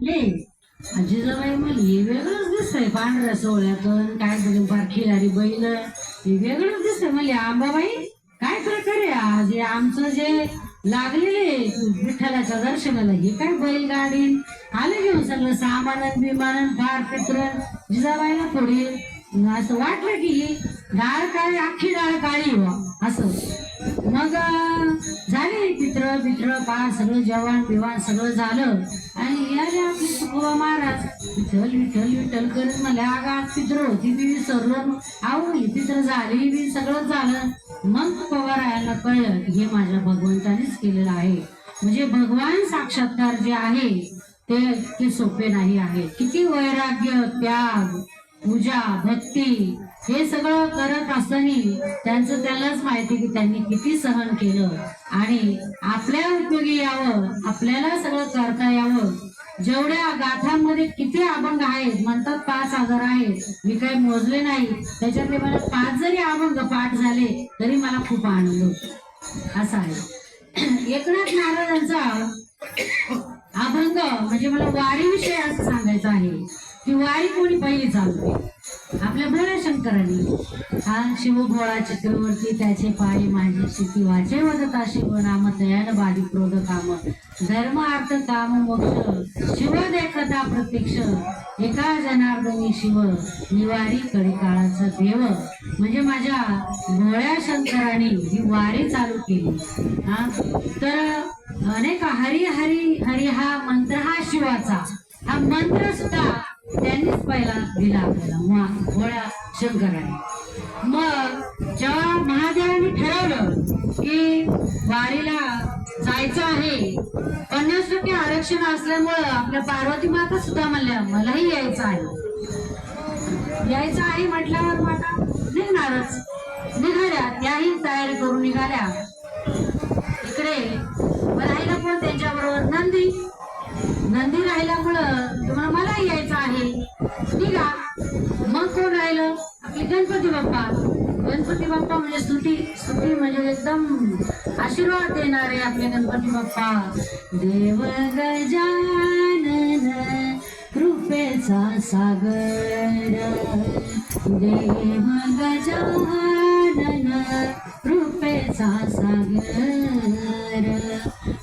जिजाबाई आजीजाबाई हे वेगळंच दिसतंय पांढऱ्या सोहळ्यातून काय तरी खिलारी बैल. हे वेगळंच दिसतंय मला आंबाबाई काय प्रकारे आज? हे आमचं जे लागलेले विठ्ठलाच्या दर्शनाला हे काय बैलगाडी? आलं घेऊन सगळं सामानन बिमानन फार पित्र. जिजाबाईला थोडी असं वाटलं की डाळ काळी अख्खी डाळ काळी व्हा असं. मग झाले पित्र पित्र पार सगळं जेवण बिवण सगळं झालं. आणि याले आपले तुकोबा महाराज विठ्ठल विठ्ठल विठ्ठल करत मला आज पित्र होती बी विसरलं आहो ही पित्र झाली बी सगळं झालं. मग तुकोबा रायाला कळलं हे माझ्या भगवंतानेच केलेलं आहे. म्हणजे भगवान साक्षात्कार जे आहे ते ते सोपे नाही आहे. किती वैराग्य त्याग. पूजा भक्ती हे सगळं करत असताना त्यांचं त्यालाच माहिती की त्यांनी किती सहन केलं. आणि आपल्या उपयोगी यावं आपल्याला सगळं करता यावं. जेवढ्या गाथांमध्ये किती अभंग आहेत म्हणतात पाच हजार आहेत मी काही मोजले नाही त्याच्यातले मला पाच जरी अभंग पाठ झाले तरी मला खूप आनंद होतो. असा आहे. एकनाथ महाराजांचा अभंग म्हणजे मला वारीविषयी असं सांगायचं आहे. किंवा आई कोणी पहिली चालते आपल्या भोळ्या शंकरांनी हा शिवभोळा चक्रवर्ती त्याचे पाय माझे शेती वाचे वदता शिव नाम दयान बाधी क्रोध काम धर्म अर्थ काम मोक्ष शिव देखता प्रत्यक्ष एका जनार्दनी शिव निवारी कडिकाळाचा देव. म्हणजे माझ्या भोळ्या शंकराने ही वारी चालू केली. हा? तर अनेक हरी हरी हरी हा मंत्र हा शिवाचा. हा मंत्र सुद्धा त्यांनीच पहिला दिला आपल्याला. मा- भोळ्या शंकराने मग जेव्हा महादेवाने ठरवलं की वारीला जायचं आहे पन्नास टक्के आरक्षण असल्यामुळं आपल्या पार्वती माता सुद्धा म्हणल्या मलाही यायचं आहे. यायचं आहे म्हटल्यावर माता निघणारच. निघाल्या त्याही तयारी करून निघाल्या. इकडे राहिला पण त्यांच्याबरोबर? नंदी. नंदी राहिल्यामुळं तुम्हाला कोण राहिलं. आपले गणपती बाप्पा. गणपती बाप्पा म्हणजे स्तुती. स्तुती म्हणजे एकदम आशीर्वाद देणारे आपले गणपती बाप्पा. देव गजानन कृपेचा सागर. देव गजानन कृपेचा सागर.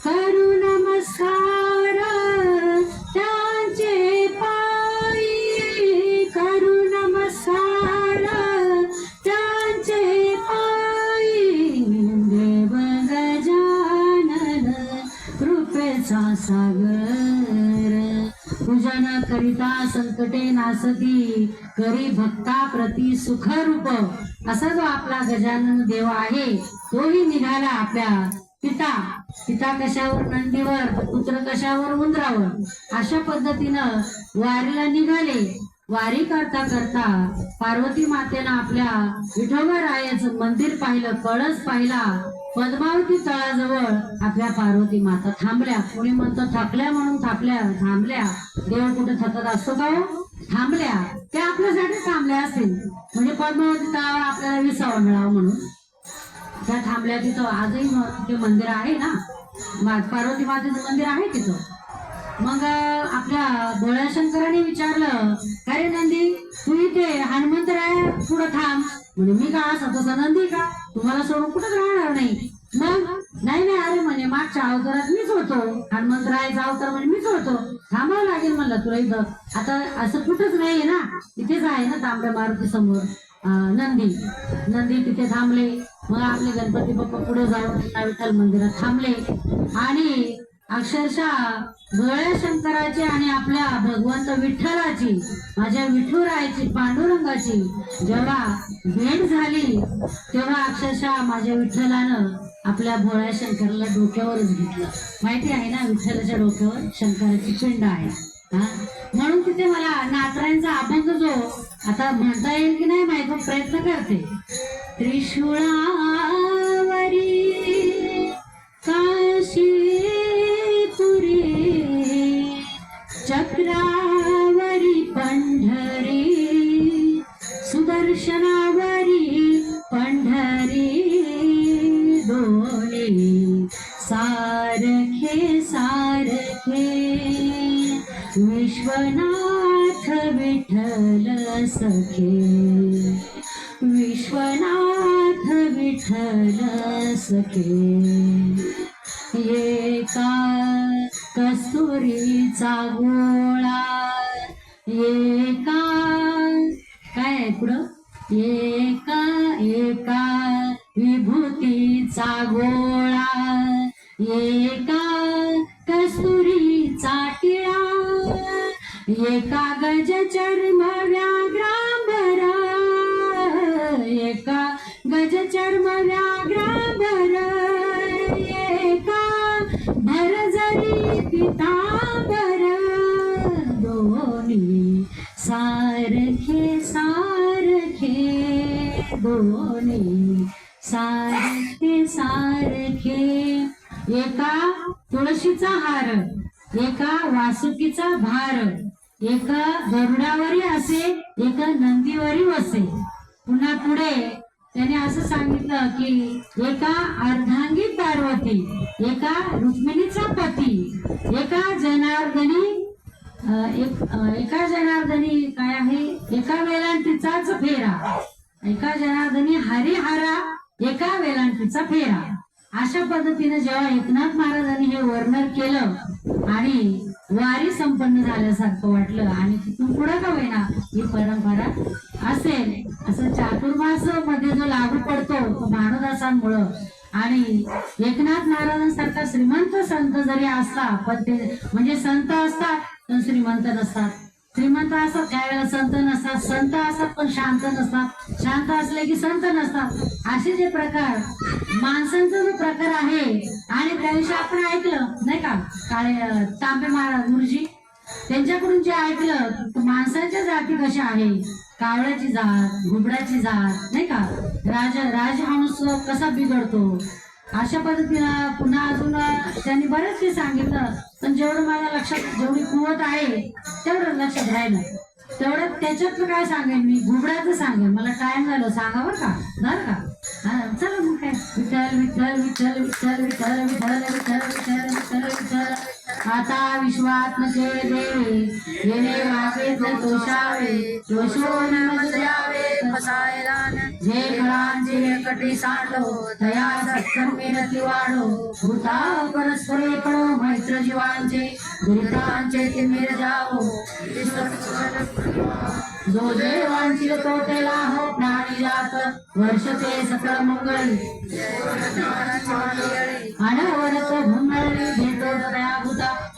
करू चिंता संकटे नासती करी भक्ता प्रती सुखरूप. असा जो आपला गजानन देव आहे तोही निघाला आपल्या पिता. पिता कशावर? नंदीवर. पुत्र कशावर? उंदरावर. अशा पद्धतीनं वारीला निघाले. वारी करता करता पार्वती मातेनं आपल्या विठोबा रायाचं मंदिर पाहिलं कळस पाहिला पद्मावती तळाजवळ आपल्या पार्वती माता थांबल्या. कोणी म्हणतं थकल्या म्हणून थांबल्या थांबल्या. देव कुठे थकत असतो का हो? थांबल्या. ते आपल्यासाठी थांबल्या असतील. म्हणजे पद्मावती तळावर आपल्याला विसावा मिळावं म्हणून. त्या थांबल्या तिथं. आजही ते मंदिर आहे ना? पार्वती मातेचं मंदिर आहे तिथं. मग आपल्या भोळ्या शंकराने विचारलं अरे रे नंदी तू इथे हनुमंतराय पुढं थांब. म्हणजे मी का? असा तसा नंदी का? तुम्हाला सोडून कुठंच राहणार नाही. मग नाही नाही अरे म्हणे मागच्या अवतारात मीच होतो. हनुमंतरायचा अवतार म्हणजे मीच होतो. थांबावं लागेल म्हणलं तुला इथं. आता असं कुठंच नाहीये ना. इथेच आहे ना तांबड्या मारुती समोर नंदी. नंदी तिथे थांबले. मग आपले गणपती बाप्पा पुढे जाऊन विठ्ठल मंदिरात थांबले. आणि अक्षरशः भोळ्या शंकराची आणि आपल्या भगवंत विठ्ठलाची माझ्या विठुरायाची पांडुरंगाची जेव्हा भेट झाली तेव्हा अक्षरशः माझ्या विठ्ठलानं आपल्या भोळ्या शंकराला डोक्यावरच घेतलं. माहिती आहे ना विठ्ठलाच्या डोक्यावर? शंकराची पिंड आहे. हा? म्हणून तिथे मला नात्रांचा अभंग जो आता म्हणता येईल की नाही माहिती प्रयत्न करते. त्रिशूळावरी काशी विश्वनाथ विठ्ठल सखे। विश्वनाथ विठ्ठल सखे। एका कस्तुरीचा गोळा। एका काय पुढं? एका एका विभूतीचा गोळा। एक एका गज चर्म व्याघ्रांबर एका गज चर्म व्याघ्रांबर एका भर जरी पितांबर दोन्ही सारखे सारखे दोन्ही सारखे सारखे. एका तुळशीचा हार एका वासुकीचा भार एका गरुडावरी असे एका नंदीवरी वसे पुन्हा पुढे त्याने असं सांगितलं की एका अर्धांगी पार्वती एका रुक्मिणीचा पती एका जनार्दनी एक एका जनार्दनी काय आहे? एका वेलांटीचाच फेरा. एका जनार्दनी हरिहारा एका वेलांटीचा फेरा. अशा पद्धतीने जेव्हा एकनाथ महाराजांनी हे वर्णन केलं आणि वारी संपन्न झाल्यासारखं वाटलं आणि तिथून पुढे का होईना ही परंपरा असेल. असं चातुर्मासमध्ये जो लागू पडतो तो भानुदासांमुळं आणि एकनाथ महाराजांसारखा श्रीमंत संत जरी असला पण ते म्हणजे संत असतात पण श्रीमंत नसतात. श्रीमंत असतात त्यावेळेला संत नसतात संत असतात पण शांत नसतात. शांत असले की संत नसतात. असे जे प्रकार माणसांचा जो प्रकार आहे आणि त्याविषयी आपण ऐकलं काळे तांबे महाराज गुरुजी त्यांच्याकडून जे ऐकलं माणसाच्या माणसांच्या जाती कशा आहे? कावळ्याची जात घुबडाची जात नाही का? राज राजहंस कसा बिघडतो? अशा पद्धतीनं पुन्हा अजून त्यांनी बरेच काही सांगितलं पण जेवढं माझ्या लक्षात जेवढी कुवत आहे तेवढं लक्षात राहिलं. तेवढं त्याच्यातलं काय सांगेन मी? घुबडाचं सांगेन. मला टाइम झालं सांगा बरं का? झालं का? चला मग काय? विठ्ठल विठ्ठल विठ्ठल आता विश्वात्मके देवे येणे तोषावे दोषो न जे फळांचे कटी सांडो तया सत्कर्मी नती वाढो. भूता परस्परे पडो मैत्र जीवांचे दुरितांचे ते मिर जावो जो देवांची तो हो प्राणी जात वर्ष ते सकळ मंगळी. अनवरत भुंगळी घेतो दया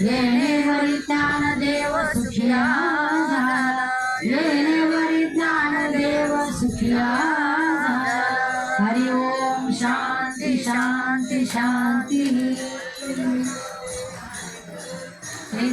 येणे वरिदान देव सुखिया झाला. येणे वरिदान देव सुखिया